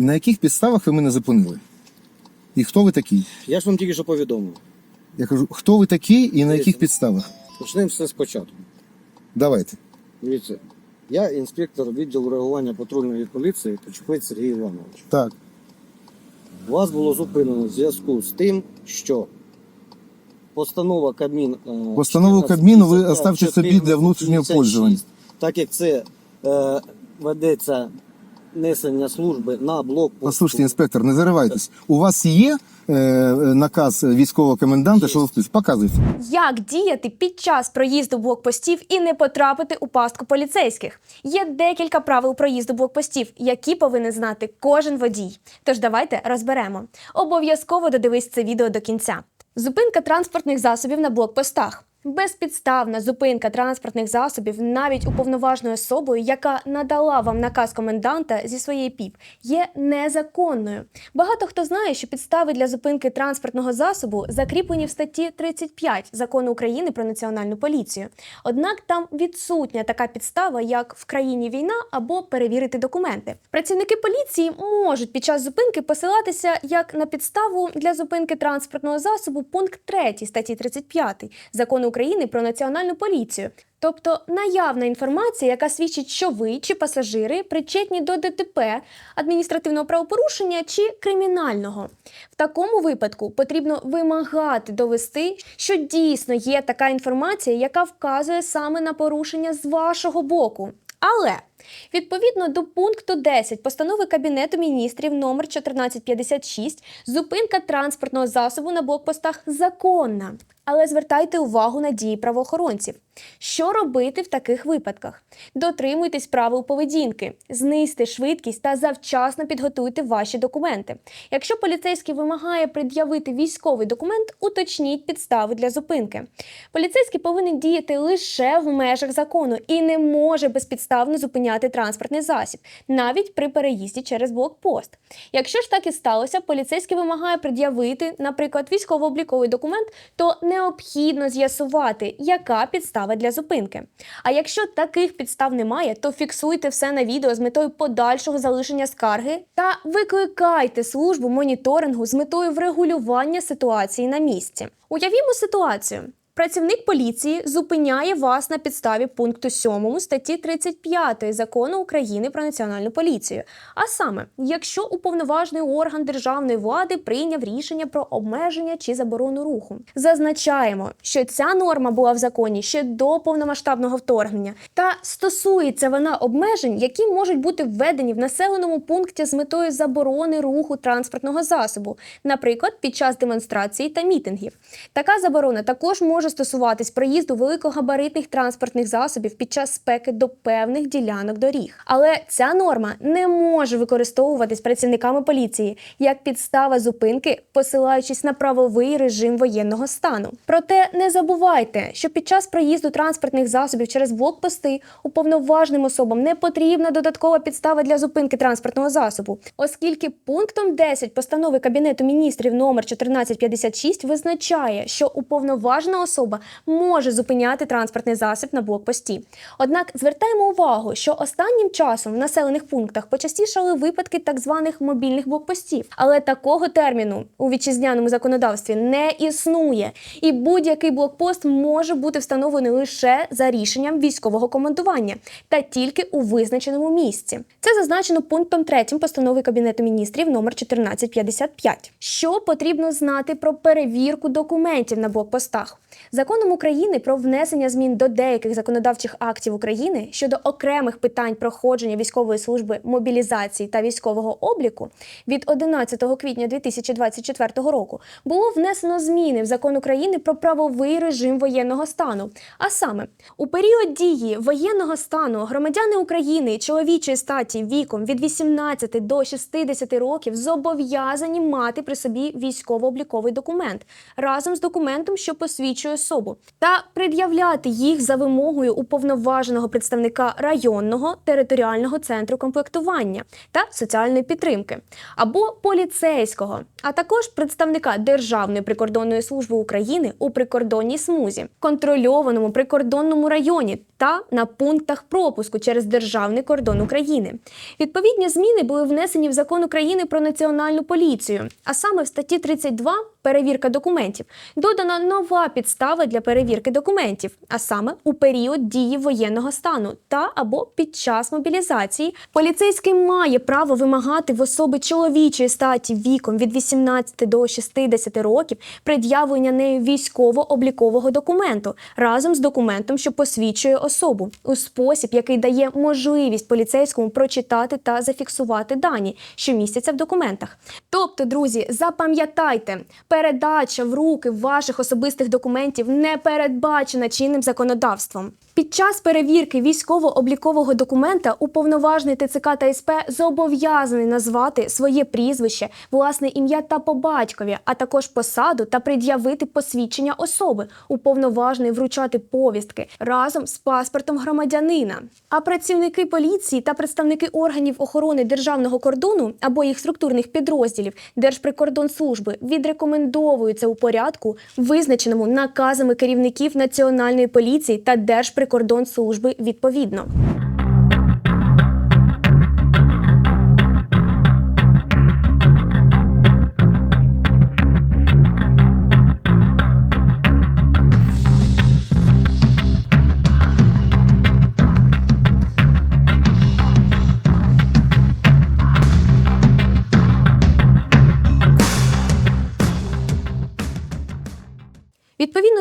На яких підставах ви мене зупинили? І хто ви такий? Я ж вам тільки що повідомив. Я кажу, хто ви такий і на яких підставах? Почнемо все спочатку. Давайте. Дивіться, я інспектор відділу реагування патрульної поліції Почепець Сергій Іванович. Так. Вас було зупинено в зв'язку з тим, що постанова Кабмін. е, Постанову 14 Кабміну ви 55, оставте собі для внутрішнього 56, пользування. Так як це е, ведеться несення служби на блокпосту. Послухайте, інспектор, не заривайтесь. У вас є е, наказ військового коменданта, що ви? Показуйте. Як діяти під час проїзду блокпостів і не потрапити у пастку поліцейських? Є декілька правил проїзду блокпостів, які повинен знати кожен водій. Тож давайте розберемо. Обов'язково додивись це відео до кінця. Зупинка транспортних засобів на блокпостах. Безпідставна зупинка транспортних засобів навіть уповноваженою особою, яка надала вам наказ коменданта зі своєї ПІП, є незаконною. Багато хто знає, що підстави для зупинки транспортного засобу закріплені в статті 35 закону України про національну поліцію. Однак там відсутня така підстава, як в країні війна або перевірити документи. Працівники поліції можуть під час зупинки посилатися як на підставу для зупинки транспортного засобу пункт 3 статті 35 закону України про національну поліцію. Тобто наявна інформація, яка свідчить, що ви чи пасажири причетні до ДТП, адміністративного правопорушення чи кримінального. В такому випадку потрібно вимагати довести, що дійсно є така інформація, яка вказує саме на порушення з вашого боку. Але відповідно до пункту 10 постанови Кабінету міністрів номер 1456 зупинка транспортного засобу на блокпостах законна. Але звертайте увагу на дії правоохоронців. Що робити в таких випадках? Дотримуйтесь правил поведінки, знизьте швидкість та завчасно підготуйте ваші документи. Якщо поліцейський вимагає пред'явити військовий документ, уточніть підстави для зупинки. Поліцейський повинен діяти лише в межах закону і не може безпідставно зупиняти транспортний засіб, навіть при переїзді через блокпост. Якщо ж так і сталося, поліцейський вимагає пред'явити, наприклад, військово-обліковий документ, то необхідно з'ясувати, яка підстава для зупинки. А якщо таких підстав немає, то фіксуйте все на відео з метою подальшого залишення скарги та викликайте службу моніторингу з метою врегулювання ситуації на місці. Уявімо ситуацію. Працівник поліції зупиняє вас на підставі пункту 7 статті 35 закону України про національну поліцію. А саме, якщо уповноважений орган державної влади прийняв рішення про обмеження чи заборону руху, зазначаємо, що ця норма була в законі ще до повномасштабного вторгнення, та стосується вона обмежень, які можуть бути введені в населеному пункті з метою заборони руху транспортного засобу, наприклад, під час демонстрацій та мітингів. Така заборона також може стосуватись проїзду великогабаритних транспортних засобів під час спеки до певних ділянок доріг. Але ця норма не може використовуватись працівниками поліції як підстава зупинки, посилаючись на правовий режим воєнного стану. Проте не забувайте, що під час проїзду транспортних засобів через блокпости уповноваженим особам не потрібна додаткова підстава для зупинки транспортного засобу, оскільки пунктом 10 постанови Кабінету міністрів номер 1456 визначає, що уповноважена особа може зупиняти транспортний засіб на блокпості. Однак звертаємо увагу, що останнім часом в населених пунктах почастішали випадки так званих мобільних блокпостів, але такого терміну у вітчизняному законодавстві не існує, і будь-який блокпост може бути встановлений лише за рішенням військового командування та тільки у визначеному місці. Це зазначено пунктом 3 постанови Кабінету міністрів номер 1455. Що потрібно знати про перевірку документів на блокпостах? Законом України про внесення змін до деяких законодавчих актів України щодо окремих питань проходження військової служби мобілізації та військового обліку від 11 квітня 2024 року було внесено зміни в закон України про правовий режим воєнного стану. А саме у період дії воєнного стану громадяни України чоловічої статі віком від 18 до 60 років зобов'язані мати при собі військово-обліковий документ разом з документом, що посвідчує посвідчує особу, та пред'являти їх за вимогою уповноваженого представника районного територіального центру комплектування та соціальної підтримки або поліцейського, а також представника Державної прикордонної служби України у прикордонній смузі, контрольованому прикордонному районі та на пунктах пропуску через державний кордон України. Відповідні зміни були внесені в закон України про національну поліцію, а саме в статті 32 перевірка документів додана нова підстава для перевірки документів, а саме у період дії воєнного стану та або під час мобілізації. Поліцейський має право вимагати в особи чоловічої статі віком від 18 до 60 років пред'явлення нею військово-облікового документу разом з документом, що посвідчує особу, у спосіб, який дає можливість поліцейському прочитати та зафіксувати дані, що містяться в документах. Тобто, друзі, запам'ятайте, передача в руки ваших особистих документів не передбачена чинним законодавством. Під час перевірки військово-облікового документа уповноважений ТЦК та СП зобов'язаний назвати своє прізвище, власне ім'я та по батькові, а також посаду та пред'явити посвідчення особи, уповноважений вручати повістки разом з паспортом громадянина. А працівники поліції та представники органів охорони державного кордону або їх структурних підрозділів Держприкордонслужби відрекомендовуються у порядку, визначеному наказами керівників Національної поліції та Держприкордонслужби відповідно. Відповідно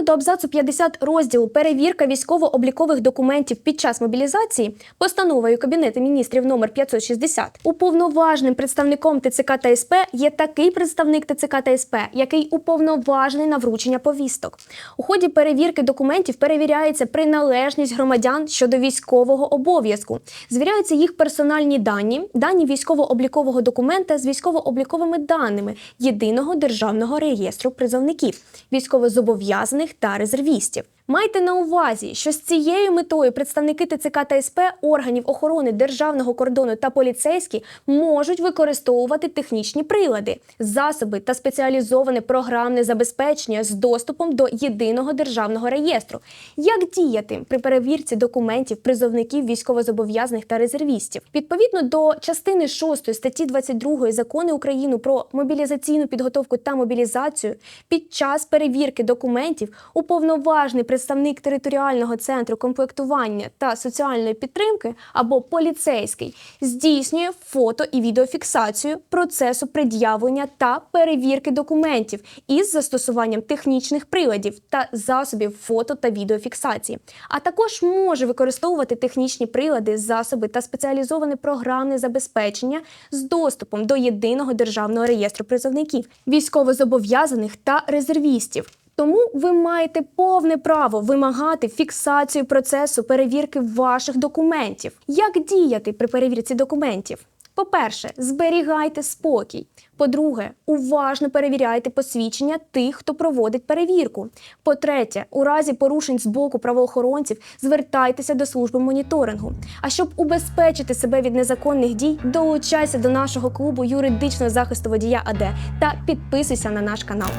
до абзацу 50 розділу перевірка військово-облікових документів під час мобілізації постановою Кабінету міністрів номер 560 уповноваженим представником ТЦК та СП є такий представник ТЦК та СП, який уповноважений на вручення повісток. У ході перевірки документів перевіряється приналежність громадян щодо військового обов'язку, звіряються їх персональні дані, дані військово-облікового документа з військово-обліковими даними єдиного державного реєстру призовників, військовозобов'язаних та резервістів. Майте на увазі, що з цією метою представники ТЦК та СП, органів охорони державного кордону та поліцейські можуть використовувати технічні прилади, засоби та спеціалізоване програмне забезпечення з доступом до єдиного державного реєстру. Як діяти при перевірці документів призовників військовозобов'язаних та резервістів? Відповідно до частини 6 статті 22 закону України про мобілізаційну підготовку та мобілізацію під час перевірки документів уповноважений представник територіального центру комплектування та соціальної підтримки або поліцейський здійснює фото і відеофіксацію процесу пред'явлення та перевірки документів із застосуванням технічних приладів та засобів фото та відеофіксації, а також може використовувати технічні прилади, засоби та спеціалізоване програмне забезпечення з доступом до єдиного державного реєстру призовників, військовозобов'язаних та резервістів. Тому ви маєте повне право вимагати фіксацію процесу перевірки ваших документів. Як діяти при перевірці документів? По-перше, зберігайте спокій. По-друге, уважно перевіряйте посвідчення тих, хто проводить перевірку. По-третє, у разі порушень з боку правоохоронців звертайтеся до служби моніторингу. А щоб убезпечити себе від незаконних дій, долучайся до нашого клубу юридичного захисту водія АД та підписуйся на наш канал.